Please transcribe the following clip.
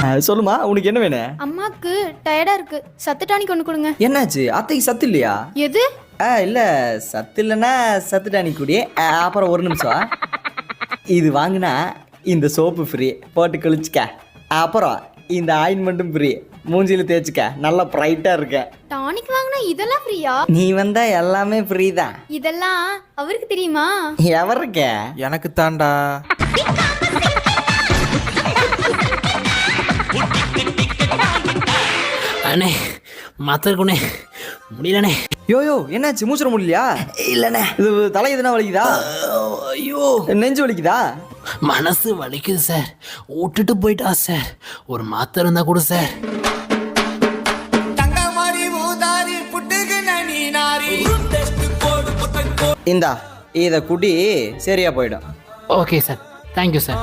சொல்லுமா உனக்கு என்ன வேணும்? அம்மாக்கு டயர்டா இருக்கு. சத்து டானிக் ஒன்று கொடுங்க. என்னாச்சு? அத்தைக்கு சத்து இல்லையா? எது? ஆ இல்லை சத்து இல்லைன்னா சத்து டானி குடி. அப்புறம் ஒரு நிமிஷம். இது வாங்கினா இந்த சோப்பு ஃப்ரீ போட்டு கழிச்சுக்க. அப்புறம் இந்த ஆயின்மெண்ட்டும் ஃப்ரீ மூஞ்சியில் தேய்ச்சிக்க. நல்லா ப்ரைட்டாக இருக்க. டானிக் வாங்கினா இதெல்லாம் ஃப்ரீயா நீ வந்தா எல்லாமே ஃப்ரீ தான். இதெல்லாம் அவருக்கு தெரியுமா? எவருக்க? எனக்கு தாண்டா அண்ணே மாத்திருக்குண்ணே முடியலண்ணே. யோயோ என்னாச்சு? மூச்சுற முடியலையா? இல்லைண்ணே. இது தலை எதுனா வலிக்குதா? ஐயோ. நெஞ்சு வலிக்குதா? மனசு வலிக்குது சார். விட்டுட்டு போயிட்டா சார். ஒரு மாத்திரை இருந்தா கூட சார். இந்தா இதை குடி சரியா போயிடும். Okay sir. Thank you sir